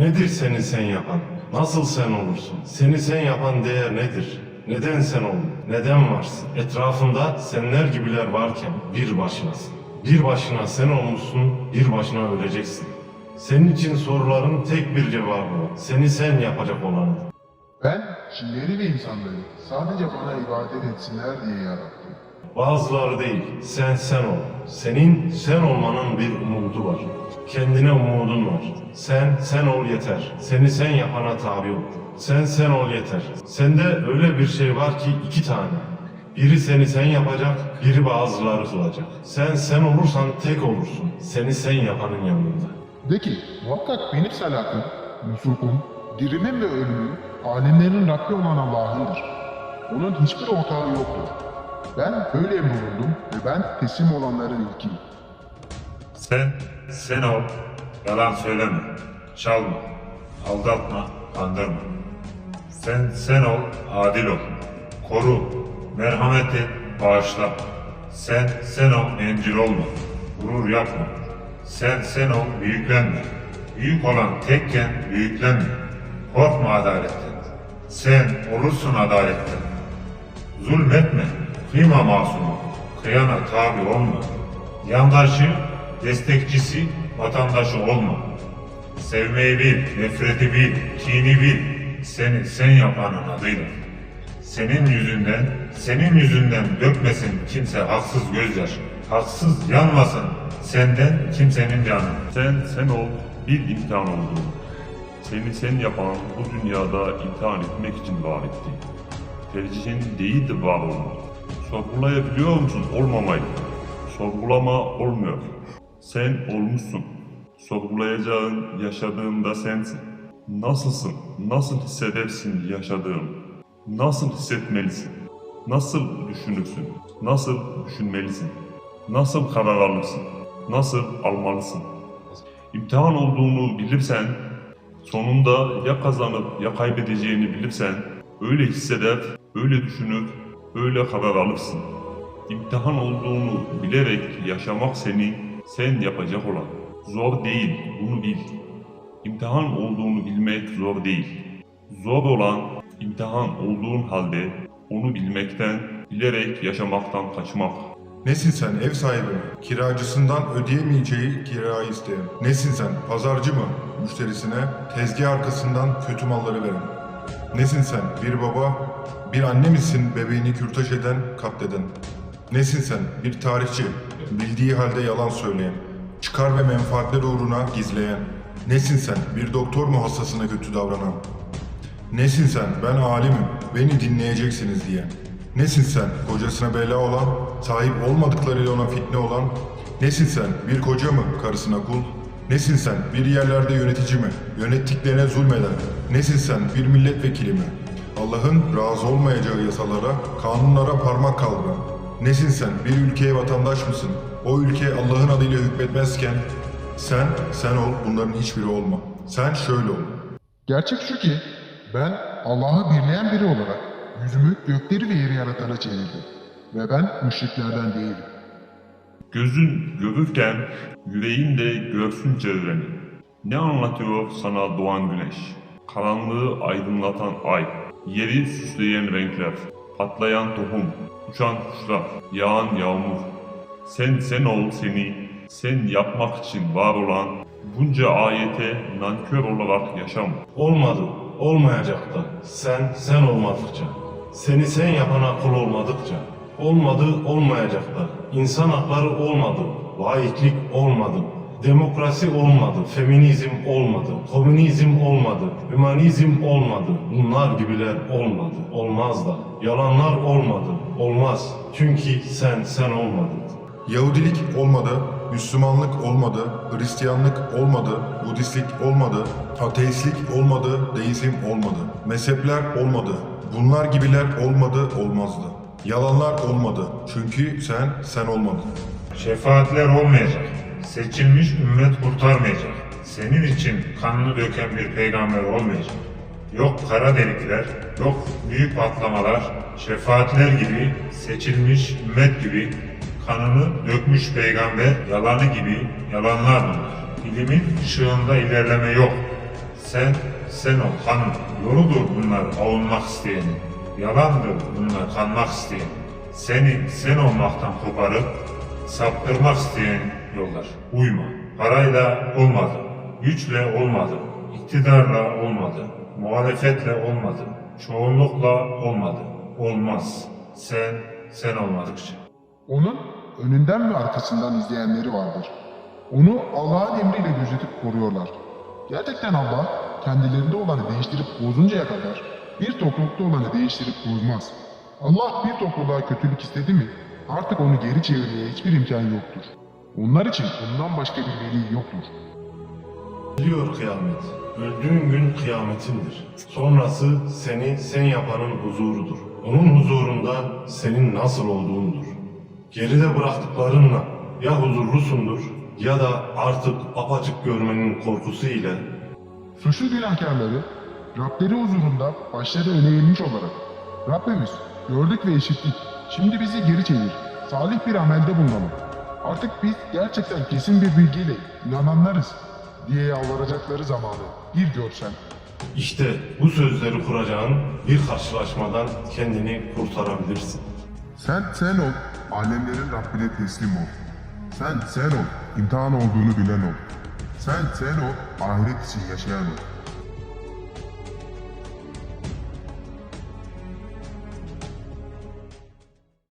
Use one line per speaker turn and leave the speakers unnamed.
Nedir seni sen yapan? Nasıl sen olursun? Seni sen yapan değer nedir? Neden sen oldun? Neden varsın? Etrafında senler gibiler varken bir başınasın. Bir başına sen olmuşsun, bir başına öleceksin. Senin için soruların tek bir cevabı var. Seni sen yapacak olanı.
Ben çilleri ve insanları sadece bana ibadet etsinler diye yarattım.
Bazıları değil, sen sen ol. Senin sen olmanın bir umudu var. Kendine umudun var. Sen sen ol yeter. Seni sen yapana tabi ol. Sen sen ol yeter. Sende öyle bir şey var ki iki tane. Biri seni sen yapacak, biri bazıları kılacak. Sen sen olursan tek olursun. Seni sen yapanın yanında.
De ki muhakkak benim salatım, nusukum, dirimim ve ölümüm alemlerin Rabbi olan Allah'ındır. Onun hiçbir ortağı yoktur. Ben böyle emrolundum ve ben teslim olanların ilkiyim.
Sen, sen ol, yalan söyleme, çalma, aldatma, kandırma. Sen, sen ol, adil ol, koru, merhamet et, bağışla. Sen, sen ol, bencil olma, gurur yapma. Sen, sen ol, büyüklenme. Büyük olan tekken büyüklenme. Korkma adaletten. Sen olursun adaletten. Zulmetme, kıyma masumu, kıyana tabi olma. Yandaşı, destekçisi, vatandaşı olma. Sevmeyi bil, nefreti bil, kini bil, seni sen yapanın adıyla. Senin yüzünden, senin yüzünden dökmesin kimse haksız gözyaşı. Haksız yanmasın senden kimsenin canı.
Sen sen ol bir imtihan oldun. Seni sen yapan bu dünyada imtihan etmek için var etti. Tercihin değildi var olmak. Sorgulayabiliyor musun olmamayı? Sorgulama olmuyor. Sen olmuşsun. Sorgulayacağın yaşadığında sensin. Nasılsın? Nasıl hissedersin yaşadığın? Nasıl hissetmelisin? Nasıl düşünürsün? Nasıl düşünmelisin? Nasıl karar alırsın? Nasıl almalısın? İmtihan olduğunu bilirsen, sonunda ya kazanıp ya kaybedeceğini bilirsen, öyle hisseder, öyle düşünür, öyle karar alırsın. İmtihan olduğunu bilerek yaşamak seni sen yapacak olan. Zor değil, bunu bil. İmtihan olduğunu bilmek zor değil. Zor olan imtihan olduğun halde onu bilmekten, bilerek yaşamaktan kaçmak.
Nesin sen ev sahibi mi? Kiracısından ödeyemeyeceği kirayı isteyen. Nesin sen pazarcı mı? Müşterisine tezgah arkasından kötü malları veren. Nesin sen bir baba, bir anne misin bebeğini kürtaj eden, katleden. Nesin sen bir tarihçi, bildiği halde yalan söyleyen. Çıkar ve menfaatler uğruna gizleyen. Nesin sen bir doktor mu hastasına kötü davranan. Nesin sen? Ben alimim. Beni dinleyeceksiniz diye. Nesin sen? Kocasına bela olan, sahip olmadıklarıyla ona fitne olan. Nesin sen? Bir koca mı? Karısına kul. Nesin sen? Bir yerlerde yönetici mi? Yönettiklerine zulmeden. Nesin sen? Bir milletvekili mi? Allah'ın razı olmayacağı yasalara, kanunlara parmak kaldıran. Nesin sen? Bir ülkeye vatandaş mısın? O ülke Allah'ın adıyla hükmetmezken sen, sen ol, bunların hiçbiri olma. Sen şöyle ol.
Gerçek şu ki ben Allah'ı birleyen biri olarak yüzümü gökleri ve yeri yaratana çevirdim. Ve ben müşriklerden değilim.
Gözün görürken yüreğin de görsün çevreni. Ne anlatıyor sana doğan güneş? Karanlığı aydınlatan ay, yeri süsleyen renkler, patlayan tohum, uçan kuşlar, yağan yağmur. Sen sen ol seni, sen yapmak için var olan bunca ayete nankör olarak yaşama.
Olmadı, olmayacak da. Sen, sen olmadıkça. Seni sen yapana kul olmadıkça. Olmadı, olmayacak da. İnsan hakları olmadı, laiklik olmadı. Demokrasi olmadı, feminizm olmadı, komünizm olmadı, hümanizm olmadı. Bunlar gibiler olmadı, olmaz da. Yalanlar olmadı, olmaz. Çünkü sen, sen olmadın.
Yahudilik olmadı, Müslümanlık olmadı, Hristiyanlık olmadı, Budistlik olmadı, ateistlik olmadı, deizm olmadı, mezhepler olmadı, bunlar gibiler olmadı, olmazdı. Yalanlar olmadı çünkü sen, sen olmadın.
Şefaatler olmayacak. Seçilmiş ümmet kurtarmayacak. Senin için kanını döken bir peygamber olmayacak. Yok kara delikler, yok büyük patlamalar, şefaatler gibi, seçilmiş ümmet gibi, kanını dökmüş peygamber, yalanı gibi yalanlar bunlar. Bilimin ışığında ilerleme yok. Sen, sen ol hanım. Yoludur bunlar avunmak isteyenin. Yalandır bunlar kanmak isteyen. Seni sen olmaktan koparıp saptırmak isteyen yollar. Uyma. Parayla olmadı. Güçle olmadı. iktidarla olmadı. Muhalefetle olmadı. Çoğunlukla olmadı. Olmaz. Sen, sen olmadıkça.
Onun önünden ve arkasından izleyenleri vardır. Onu Allah'ın emriyle gözetip koruyorlar. Gerçekten Allah kendilerinde olanı değiştirip bozuncaya kadar bir toplulukta olanı değiştirip bozmaz. Allah bir topluluğa kötülük istedi mi artık onu geri çevirmeye hiçbir imkan yoktur. Onlar için ondan başka bir veli yoktur.
Geliyor kıyamet. Öldüğün gün kıyametindir. Sonrası seni sen yapanın huzurudur. Onun huzurunda senin nasıl olduğundur. Geride bıraktıklarınla ya huzurlusundur ya da artık apaçık görmenin korkusu ile
Suçlu günahkarları Rableri huzurunda başları öne eğilmiş olarak Rabbimiz gördük ve işittik. Şimdi bizi geri çevir. Salih bir amelde bulunalım. Artık biz gerçekten kesin bir bilgiyle inananlarız diye yalvaracakları zamanı bir görsen.
işte bu sözleri kuracağın bir karşılaşmadan kendini kurtarabilirsin.
Sen sen ol, alemlerin Rabbine teslim ol. Sen sen ol, imtihan olduğunu bilen ol. Sen sen ol, ahiret için yaşayan ol.